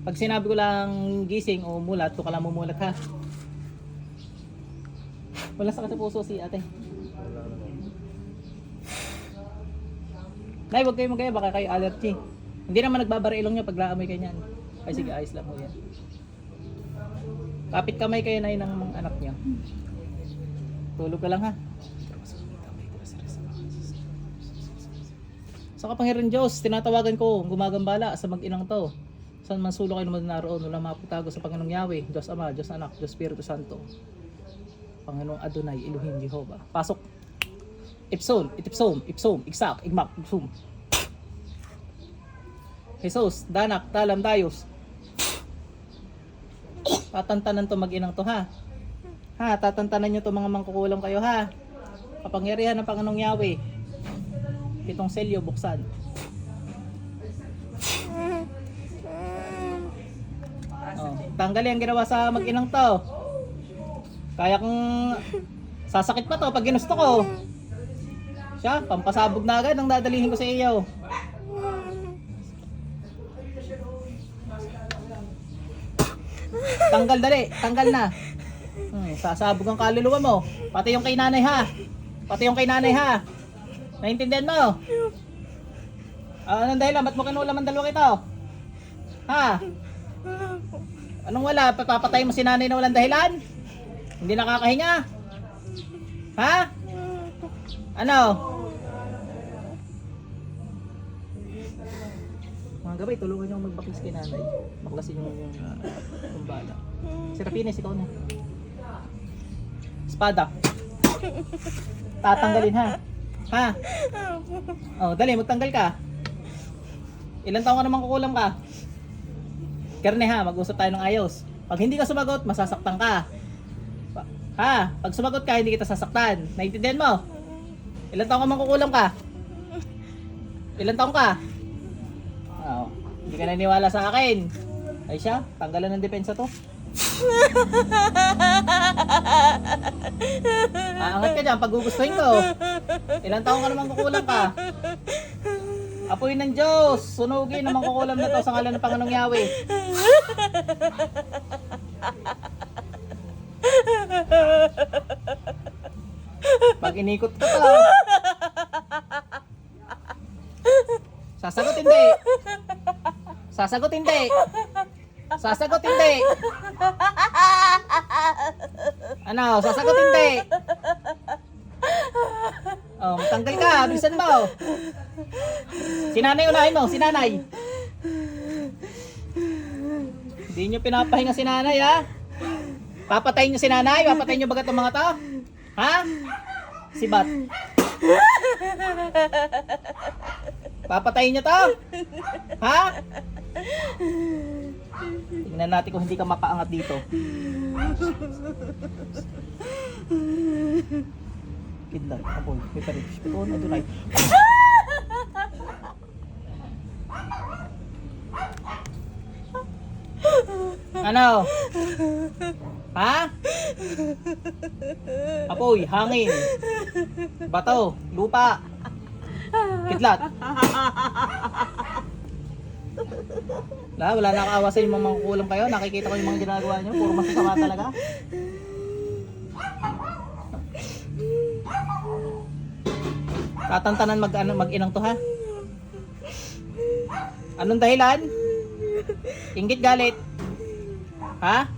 Pag sinabi ko lang gising o mulat, to ka lang mumulat ha. Wala sakit sa puso si ate. Nay, huwag kayo magaya, baka kayo allergy. Hindi naman nagbabara ilong niya pag laamoy kayo niyan. Ay sige, ayos lang mo yan. Kapit kamay kayo na ng anak niyo. Tulog ka lang ha. Sa kapangyarihan Diyos, tinatawagan ko, gumagambala sa mag-inang to. Saan man sulok kayo naman naroon, wala maputago sa Panginoong Yahweh, Diyos Ama, Diyos Anak, Diyos Espiritu Santo. Panginoong Adonai, Elohim, Jehovah. Pasok. Ipsom, itipsom, ipsom, iksak, igmak, ipsom. Jesus, danak, talam, dayos. Tatantanan to mag-inang to ha. Ha, tatantanan nyo to mga mangkukulam kayo ha. Kapangyarihan ng Panginoong Yahweh. Pitong selyo buksan. Ang ginawa sa mag-inang to. Kaya kung sasakit pa to pag ginusto ko. Siya, pampasabog na agad ang dadalihin ko sa iyo. Tanggal dali, tanggal na. Hmm, sasabog ang kaluluwa mo. Pati yung kay nanay ha. Pati yung kay nanay ha. Naintindihan mo? Ah, anong dahilan? Ba't mo kinulam ang dalawa kito? Ha? Anong wala? Papatay mo si nanay na walang dahilan? Hindi nakakahinga? Ha? Ano? Mga gabay, tulungan niyo magbaklas kay nanay. Baklasin yung yung, uh, yung bala. Si Rapines, ikaw na. Espada. Tatanggalin ha. Ha? Oh, dali, magtanggal ka. Ilan taon ka naman kukulam ka? Kerne ha, mag-usap tayo ng ayos. Pag hindi ka sumagot, masasaktan ka. Ha? Pag sumagot ka, hindi kita sasaktan. Naintindihan mo? Ilan taon ka man kukulam ka? Ilan taon ka? Oo. Hindi ka naniwala sa akin. Ay siya, tanggalan ng depensa to. Aangat ka dyan pag gugustuhin ko. Ilan taon ka naman kukulam ka? Apoy ng Diyos, sunugin naman kukulam na to sa ngalan ng Panginoong Yahweh. Pag inikot ko to. Sasagot hindi. Sasagot hindi. Sasagot hindi. Ano, sasagot hindi. Oh, tanggal ka, bilisan mo. Sinanay unahin mo, sinanay. Hindi nyo pinapahinga si nanay, ha? Papatayin nyo si nanay? Papatayin nyo bagat ang mga to? Ha? Si Bat. Papatayin nyo to? Ha? Tingnan natin kung hindi ka mapaangat dito. Kidlat, apoy, may parin. Ito na dunay. Ano? Ha? Apoy, hangin. Bato, lupa. Kidlat. Wala, wala nakaawa sa inyo mga mangkukulam kayo. Nakikita ko yung mga ginagawa nyo. Puro masasama talaga. Tatantanan mag, ano, mag-inang to ha? Anong dahilan? Inggit galit? Ha?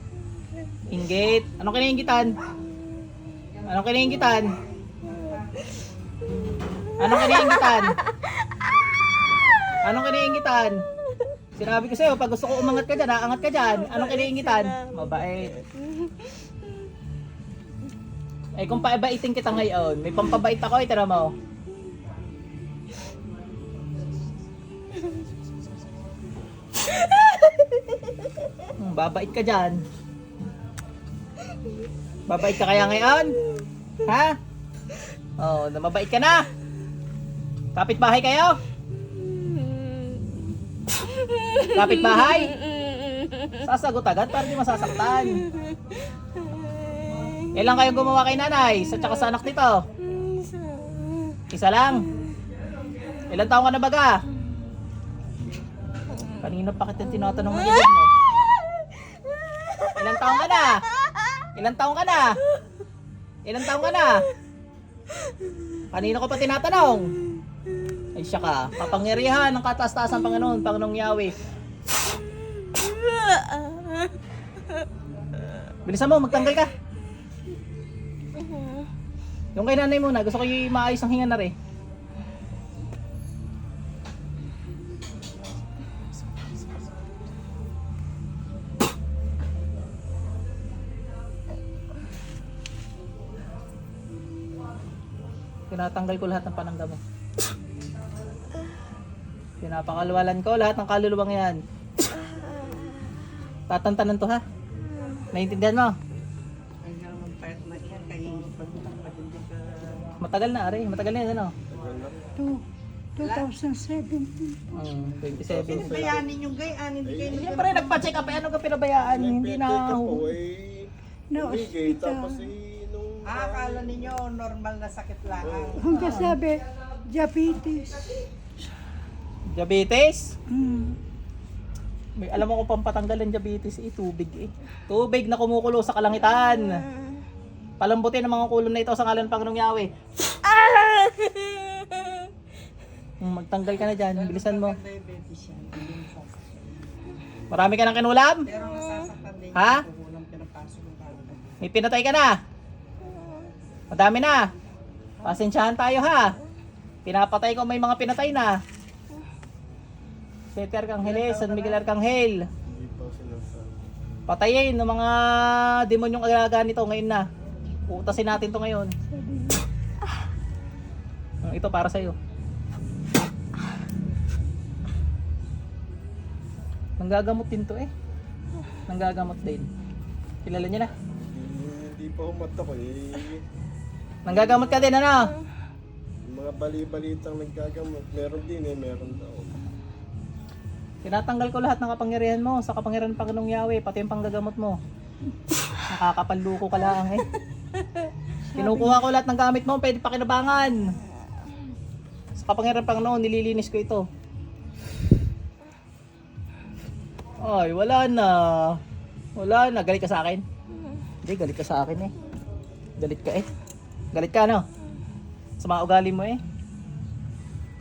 Inggit? Anong kinainggitan? Anong kinainggitan? Anong kinainggitan? Anong kinainggitan? Sinabi ko sa'yo, pag gusto ko umangat ka dyan, aangat ka dyan. Anong kinaingitan? Mabait. Eh kung paibaitin kita ngayon, may pampabait ako, eh, tira mo. Hmm, babait ka dyan. Babait ka kaya ngayon? Ha? Oh, na mabait ka na? Kapit bahay kayo? Kapit bahay? Sasagot agad para di masasaktan. Ilan kayo gumawa kay nanay sa tsaka sa anak nito? Isa lang. Ilan taong ka na baga? Kanina pa kita tinatanong ng edad mo. Ilang taong ka na? Ilang taong ka na? Ilang taong ka na? Kanina ko pa tinatanong. Ay siya ka, kapangyarihan ng kataas-taas ng Panginoon, Panginoong Yahweh. Bilisan mo, magtanggal ka. Yung kay nanay muna, gusto ko yung maayos ang hinga na rin. Tinatanggal ko lahat ng panangga mo. Pinapakalwalan ko lahat ng kaluluwang yan. Tatantanan to ha. Naintindihan mo? Ay nga naman pahit na yan, kaya pag matindi ka. Matagal na, Ari. Matagal na yan, ano? Two, 2017. Um, 27. Bayanin yung gayaan, hindi kayo Siyempre, nagpa-check up. Eh, ano ka pinabayaan? Hindi na... eh. No, Bigay, hospital. tapos eh, nung... Ah, akala ninyo normal na sakit lang. Hanggang sabi, diabetes. Diabetes? Hmm. May alam mo kung pampatanggal ng diabetes eh, tubig eh. Tubig na kumukulo sa kalangitan. Palambutin ang mga kulon na ito sa ngalan ng Panginoong Yahweh. Hmm, Magtanggal ka na dyan, bilisan mo. Marami ka ng kinulam? Ha? May pinatay ka na? Madami na. Pasensyahan tayo ha. Pinapatay ko may mga pinatay na. Sete Arcangel, San Miguel Arcangel. Patayin ng mga demonyong agaga nito ngayon na. Utasin natin to ngayon. Ah, Ito para sa'yo. Nanggagamot din to eh. Nanggagamot din. Kilala niya na. Hindi, pa humata ko eh. Nanggagamot ka din ano? Yung mga bali-balitang naggagamot, meron din eh, meron daw. Tinatanggal ko lahat ng kapangyarihan mo sa kapangyarihan ng Panginoong Yahweh, pati yung panggagamot mo. Nakakapanluko ka lang eh. Kinukuha ko lahat ng gamit mo, pwede pakinabangan. Sa kapangyarihan ng Panginoon, nililinis ko ito. Ay, wala na. Wala na. Galit ka sa akin? Hindi, galit ka sa akin eh. Galit ka eh. Galit ka no? Sa mga ugali mo eh.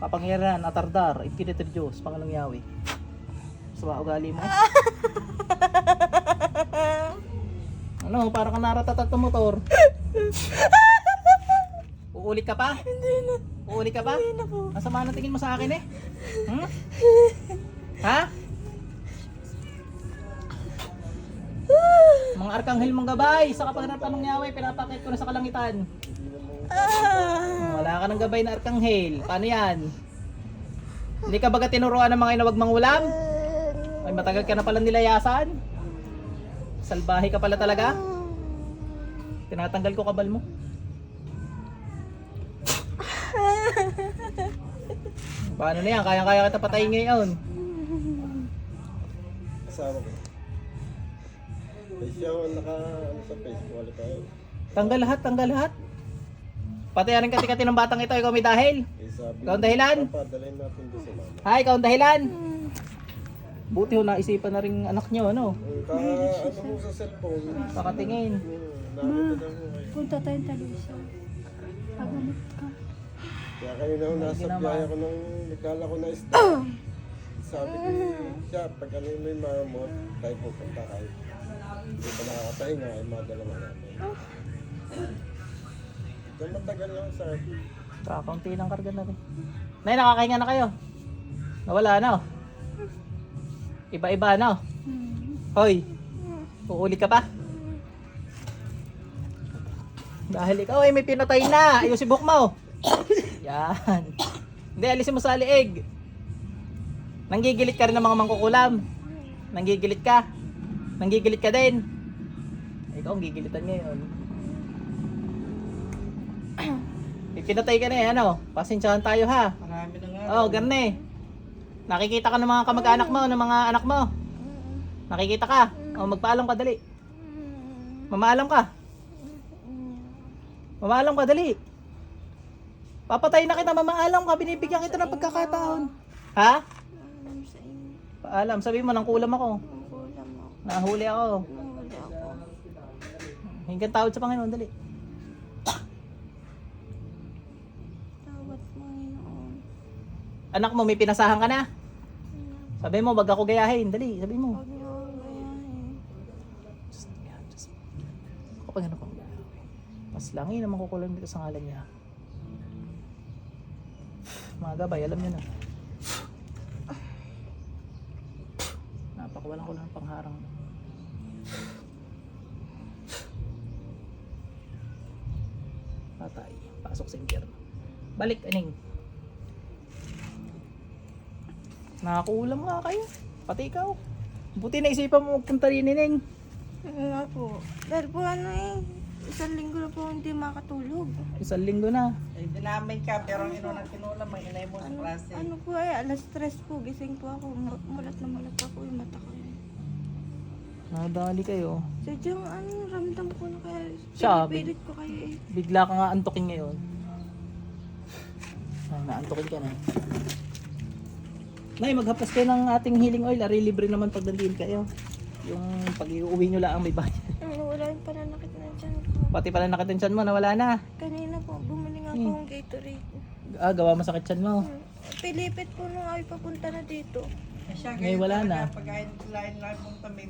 Kapangyarihan, atardar, infinite Diyos, Panginoong Yahweh. Sa mga ugali mo. ano, parang ka naratatat ng motor. Uulit ka pa? Hindi na. Uulit ka pa? Hindi na po. Ang sama ng tingin mo sa akin eh. Hmm? ha? Mga arkanghel mong gabay, sa kapangyarihan ng Yahweh, pinapakit ko na sa kalangitan. Wala ka ng gabay na arkanghel. Paano yan? Hindi ka baga tinuruan ng mga inawag mangulam? Ay matagal ka na pala nilayasan? Salbahe ka pala talaga? Tinatanggal ko kabal mo. Paano na yan? Kaya-kaya kita patayin ngayon. Kasama ko. Eh siya naka, ano sa Facebook, wala tayo. Tanggal lahat, tanggal lahat. Pati rin kati-kati ng batang ito, ikaw may dahil. Eh sabi, Ikaw ang dahilan? papadalhin natin doon sa mama. Hi, ikaw ang dahilan. Buti ho naisipan na rin anak nyo, ano? Ka, ano mo sa cellphone? Pakatingin. Kayo. Punta tayong talisa. Pagamot ka. Kaya kayo na nasa biyaya ko nung nagkala ko na isda. Sabi ko siya, pag ano yung may marmot, tayo pupunta kayo. Hindi pa nakakapahinga, ay madala mo namin. Ito matagal lang sa akin. Kakaunti ng karga na rin. Nay, nakakahinga na kayo. Nawala na, oh. Iba-iba na, oh. Hoy, uuli ka pa? Dahil ikaw ay may pinatay na. Ayun si Buk mo. Yan. Hindi, alisin mo sa liig. Nanggigilit ka rin ng mga mangkukulam. Nanggigilit ka. Nanggigilit ka din. Ikaw ang gigilitan ngayon. May pinatay ka na eh, ano? Pasensyahan tayo ha. Marami na nga. Oh, ganun eh. Nakikita ka ng mga kamag-anak mo, ng mga anak mo. Nakikita ka. Oh, magpaalam ka dali. Mamaalam ka. Mamaalam ka dali. Papatay na kita, mamaalam ka. Binibigyan kita ng pagkakataon. Ha? Paalam, sabi mo, nang kulam ako. Nahuli ako. Hinggan tawad sa Panginoon, dali. Anak mo, may pinasahan ka na. Sabi mo, wag ako gayahin. Dali, sabi mo. Kapag ano ko. Mas langi naman kukulang dito sa ngalan niya. Mga gabay, alam niyo na. Napakawalan ko lang ng pangharang. Patay. Pasok sa impyerno. Balik, aning. Nakakulam nga kayo. Pati ikaw. Buti na isipan mo magpunta rin, Neng. Oo nga po. Dahil po ano eh, isang linggo na po hindi makatulog. Isang linggo na. Eh, dinamay ka, pero ang inunang kinulam, ang inay mo sa Ano, klase. ano po eh, alas stress po, gising po ako, mu- mulat na mulat ako yung mata ko eh. Nadali kayo. Sadyang ano, ramdam ko na kaya, Siya, pinipilit ko kayo eh. Bigla ka nga antukin ngayon. Ah, naantukin ka na. Nay, maghapas kayo ng ating healing oil. Ari, libre naman pag nandiyan kayo. Yung pag iuwi nyo lang may bayad. Ano, wala yung pananakit na dyan ko. Pati pala nakatensyon mo, nawala na. Kanina po, bumili nga Hmm. po ng Gatorade. Ah, gawa masakit yan mo. Hmm. Pilipit po nung ay papunta na dito. Siya, Ngayon wala na. talaga, Pag lain lang mong kami,